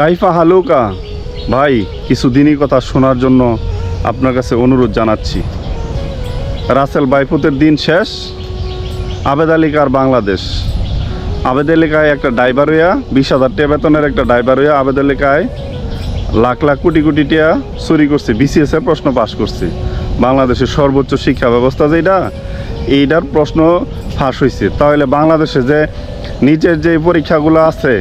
কাইফা হালুকা। ভাই, কিছুদিনই কথা শোনার জন্য আপনার কাছে অনুরোধ জানাচ্ছি। রাসেল বাইফুতের দিন শেষ। আবেদ আলিকার বাংলাদেশ? আবেদ এলাকায় একটা ড্রাইভার হইয়া, বিশ হাজার টাকা বেতনের একটা ড্রাইভার হইয়া আবেদ এলাকায় লাখ লাখ কোটি কোটি টাকা চুরি করছে বিসিএস এর প্রশ্ন পাশ করছে। বাংলাদেশের সর্বোচ্চ শিক্ষা ব্যবস্থা যেটা, এইটার প্রশ্ন ফাঁস হয়েছে তাহলে বাংলাদেশে যে নিচের যে পরীক্ষাগুলো আছে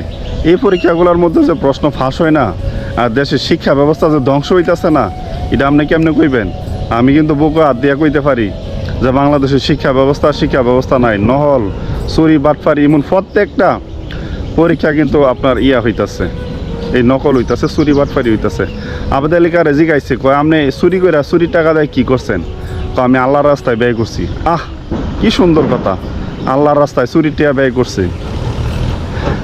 এই পরীক্ষাগুলোর মধ্যে যে প্রশ্ন ফাঁস হয় না, আর দেশের শিক্ষা ব্যবস্থা যে ধ্বংস হইতেছে না, এটা আপনি কেমনে কইবেন? আমি কিন্তু বুকে হাত দিয়া কইতে পারি যে বাংলাদেশের শিক্ষা ব্যবস্থা শিক্ষা ব্যবস্থা নাই, নহল, চুরি, বাটফারি, এমন প্রত্যেকটা পরীক্ষা কিন্তু আপনার ইয়া হইতাছে। এই নকল হইতাছে, চুরি, বাটফারি হইতাছে। আবেদ আলিকা রেজি গাইছে, কয়, আপনি চুরি করে চুরি টাকা দেয় কি করছেন? তো আমি আল্লাহর রাস্তায় ব্যয় করছি। আহ, কি সুন্দর কথা। আল্লাহর রাস্তায় চুরি টিয়া ব্যয় করছি।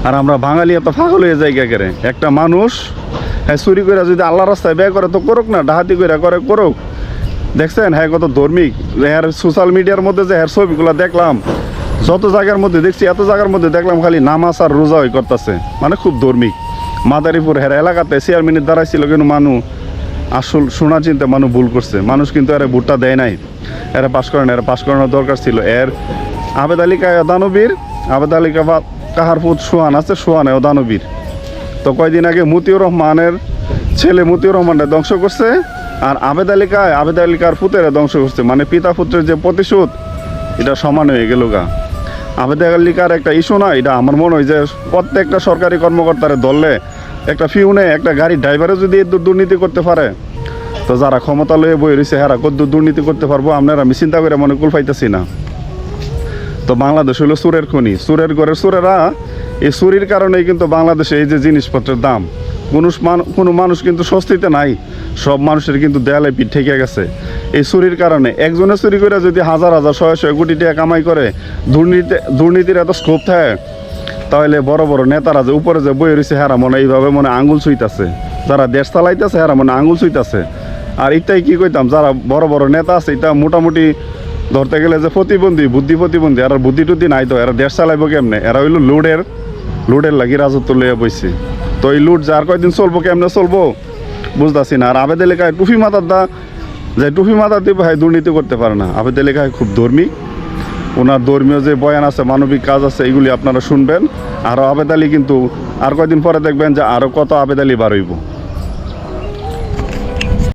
আর আমরা বাঙালি এত ফাগল হয়ে যাই গেরে একটা মানুষ হ্যাঁ চুরি করে যদি আল্লাহ রাস্তায় ব্যয় করে তো করুক না ডাহাতি করে করে করুক। দেখছেন? হ্যাঁ কত ধর্মিক। হ্যাঁ সোশ্যাল মিডিয়ার মধ্যে যে হ্যাঁ ছবিগুলো দেখলাম, যত জায়গার মধ্যে দেখছি, এত জায়গার মধ্যে দেখলাম খালি নামাজ আর রোজা হয়ে করতেছে। মানে খুব ধর্মিক। মাদারীপুর হের এলাকাতে চেয়ারম্যানের দ্বারাই ছিল কিন্তু মানুষ আসল শোনা চিন্তা মানুষ ভুল করছে। মানুষ কিন্তু এরা ভোটটা দেয় নাই। এরা পাশ করেন এরা পাশ করানোর দরকার ছিল। এর আবেদ আলী দানবীর, আবেদ আলী কাবা কাহার পুত সোহান আছে সোহান ও দানবীর। তো কয়দিন আগে মতিউর রহমানের ছেলে মতিউর রহমানটা ধ্বংস করছে, আর আবেদ আলিকায় আবেদ আলী কার পুতেরা ধ্বংস করছে। মানে পিতা পুত্রের যে প্রতিশোধ, এটা সমান হয়ে গেল গা। আবেদ আলিকার একটা ইস্যু না, এটা আমার মনে হয় যে প্রত্যেকটা সরকারি কর্মকর্তারে ধরলে একটা ফিউনে, একটা গাড়ির ড্রাইভারে যদি দুর্নীতি করতে পারে, তো যারা ক্ষমতা লয়ে বই রয়েছে, হেরা কত দুর্নীতি করতে পারব, আপনারা আমি চিন্তা করে মনে কুল পাইতেছি না। তো বাংলাদেশ হলো সুরের খনি। সুরের ঘরের সুরেরা, এই চুরির কারণেই কিন্তু বাংলাদেশে এই যে জিনিসপত্রের দাম, কোনো কোনো মানুষ কিন্তু স্বস্তিতে নাই। সব মানুষের কিন্তু দেয়ালে পিঠ ঠেকে গেছে। এই চুরির কারণে একজনে চুরি করে যদি হাজার হাজার, ছয় ছয় কোটি টাকা কামাই করে, দুর্নীতি দুর্নীতির এত স্কোপ থাকে, তাহলে বড় বড় নেতারা যে উপরে যে বই রয়েছে হেরা মনে এইভাবে মনে আঙ্গুল ছুঁইতাছে। যারা দেশ চালাইতেছে হেরা মনে আঙ্গুল ছুঁইতাছে। আর এটাই কি কইতাম, যারা বড় বড় নেতা আছে, এটা মোটামুটি ধরতে গেলে যে প্রতিবন্ধী, বুদ্ধি প্রতিবন্ধী আর বুদ্ধি টুদ্ধি নাই তো, এরা দেশ চালাইবো কেমনে? এরা হইল লুডের লুডের লাগি রাজত্ব লইয়া বইছে। তো এই লুট যার কয়দিন চলবো, কেমনে চলবো? বুঝতেছি না। আর আবেদ এলাকায় টুফি মাথার দা, যে টুফি মাথার দিয়ে ভাই দুর্নীতি করতে পারে না। আবেদ এলাকায় খুব ধর্মী। ওনার ধর্মীয় যে বয়ান আছে, মানবিক কাজ আছে, এগুলি আপনারা শুনবেন। আর আবেদ আলী কিন্তু, আর কয়দিন পরে দেখবেন যে আরও কত আবেদ আলী বার হইব।